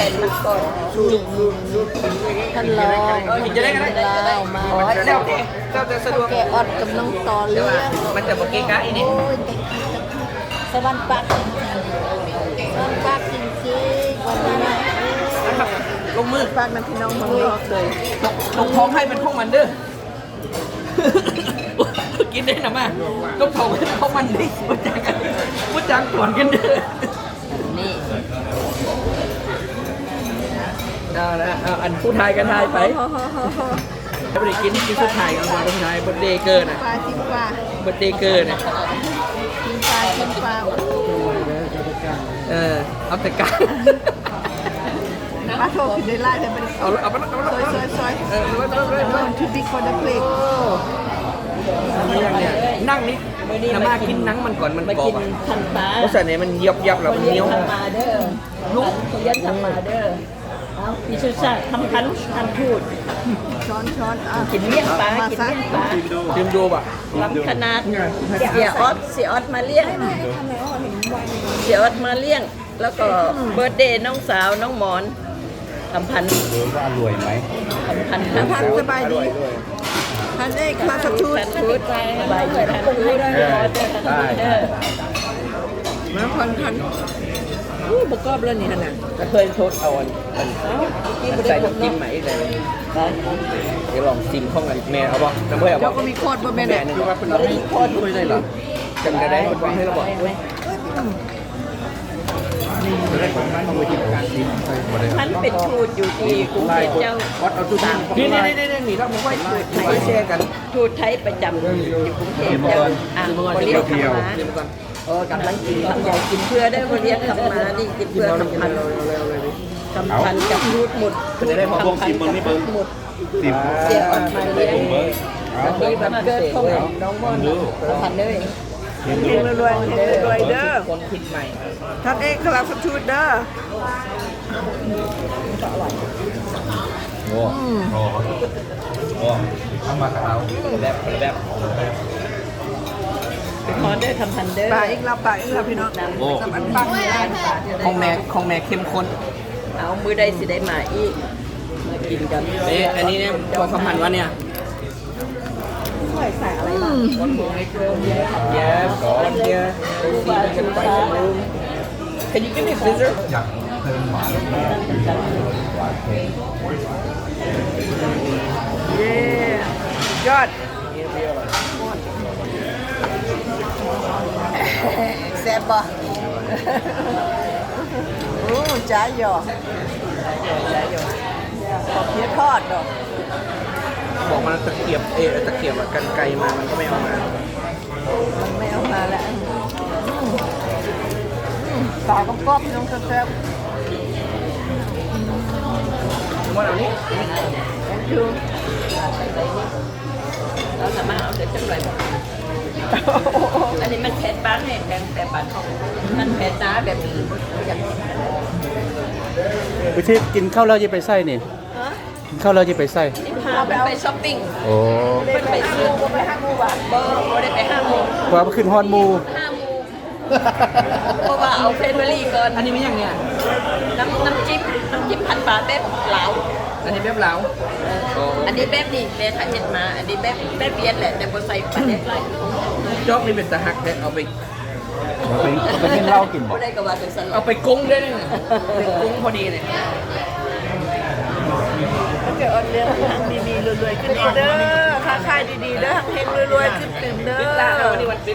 แผ่นมันก่อนท่านรองเออกินจะได้กันได้วมาเจ้าเจ้าจะสะดวกแกออดกำลังต่อเรื่องมันจะบอกเกะกะอีนี่สวรรค์ปักสวรรค์ปักจริงๆวันนี้นะลงมือปักนะพี่น้องมึงรอกเลยลงท้องให้เป็นพวกมันเด้อกินได้นะมาลงท้องให้เป็นพวกมันดิพูดจากันพูดจากก่อนกันเด้อ เอาละเอาอันผู้ทายกันทายไปไม่ได้กินกินผู้ทายกันมาผู้ทายเบิร์ดเดย์เกินอะปลาจิ้มปลาเบิร์ดเดย์เกินอะจิ้มปลาจิ้มปลาโอ้เออเอาแต่การปลาโทกินได้ไล่เลยมันเอาละเอาไปละเอาละซอยซอยซอยเออเอาละเอาละเอาละทูบิ๊กคอนเดอร์เพลกเนี่ยนั่งนิดน้ำมากินนังมันก่อนมันมากรอกิบนอะทันฟ้าเพราะฉะนั้นมันเยียบยับแล้วมันเหนียวทำมาเด้อลูกเขายันทำมาเด้อ เอาพี่ชุชาติทำพันทำพูด ช้อนช้อนอะกินเลี้ยงปลามากินซะเลี้ยงปลาชิมดูป่ะลำขนาดเสียออสเสียออสมาเลี้ยงเสียออสมาเลี้ยง แล้วก็เบิร์ดเดย์น้องสาวน้องหมอนทำพันหรือว่ารวยไหมทำพันท่านทำท่านสบายดีท่านเอกมาสักชุดพันพูดใบใบพันพูดเด้อเด้อมาพันพัน อู้บกอบแล้วนี่ฮะน่ะก็เคยทดเอาอันอันอันใส่น้ำจิ้มไหมเลยเดี๋ยวลองจิ้มข้องกันแม่เอาป่ะน้ำเพื่อเอาเจ้าป่ะก็มีโคตรบ่แม่แม่เนี่ยนึกว่าเป็นเราไม่ทอดด้วยได้เหรอจำได้ได้ว่าให้เราบอกพันเป็นทูตอยู่ที่กรุงเทพเจ้าวัดเอาตู้ตั้งนี่นี่นี่นี่นี่เรามาไว้ไว้แชร์กันทูตไทยประจำอยู่กรุงเทพเจ้าอะบริเวณคำมาจิ้มก่อนเออกำลังกินคำใหญ่กินเพื่อได้บริเวณคำมาดิกินเพื่อคำพันคำพันกับทูตหมดทูตคำพันกับหมดสิบเสียออกมาเลี้ยงมีวันเกิดของน้องม่อนคำพันเลยเฮงรวยๆเฮงรวยๆเด้อคนคิดใหม่ท่านเอกกำลังสักชุดเด้อโอ้โหโอ้ทำมากับเราแบบแบบ ขอเด้อคำพันเด้อปลาอีกแล้วปลาอีกแล้วพี่น้องโอ้สมันปักนี่ได้ของแม่ของแม่เข้มข้นเอามือใดสิได้มาอีกมากินกันเอ๊ะอันนี้เนี่ยพอคำพันว่าเนี่ย Yes, God, yeah. See, we can buy some room. Can you give me a scissor? อยากเพิ่มหวานหวานเค็มเย้ยอด แซ่บบ่โอ้จ้าหยอขอบเพียทอดดอกบอกมันตะเกียบเออตะเกียบอะกันไกลมามันก็ไม่เอามามันไม่เอามาแล้วปลากรอบๆพี่น้องแซ่บว่าเอานี้ๆคือเราสามารถเอาเสร็จจังไรบ อกอันนี้มันแผดบ้านเนี่ยแผดแต่บ้านเขามันแผดตาแบบนี้อย่างนี้วิธีกินข้าวแล้วจะไปไส้นี่กินข้าวแล้วจะไปไส้พาไปไปช้อปปิ้งโอ้มันไปซื้อไปห้าโมงว่ะเบอร์ไม่ได้ไปห้าโมงว่าขึ้นฮอนหมูห้าโมงเพราะว่าเอาเฟรนเบอรี่ก่อนอันนี้ไม่ยังเนี่ยน้ำน้ำจิ้มน้ำจิ้มพันปลาแบบเหลาอันนี้แบบเหลาเอออันนี้แบบนี่แม่ถ่ายเห็นมา อันนี้แบบแบบเบียดแหละแต่บนใส่ปลาเด็ดไร จอกนี่เป็นตะหักแต่เอาไป เอาไปเอาไปกินเหล้ากินบ่ไม่ได้ก็ว่าเป็นสลัเอาดไปกุ้งได้เลยเป็นกุ้งพอดีเลยถ้าเกิดเอาเรื่องทางดีๆรวยๆขึ้นอีกเด้อค้าขายดีๆเด้อทางเฮงรวยๆขึ้นตื่นเด้อปิดร้านแล้ววันนี้วันปิด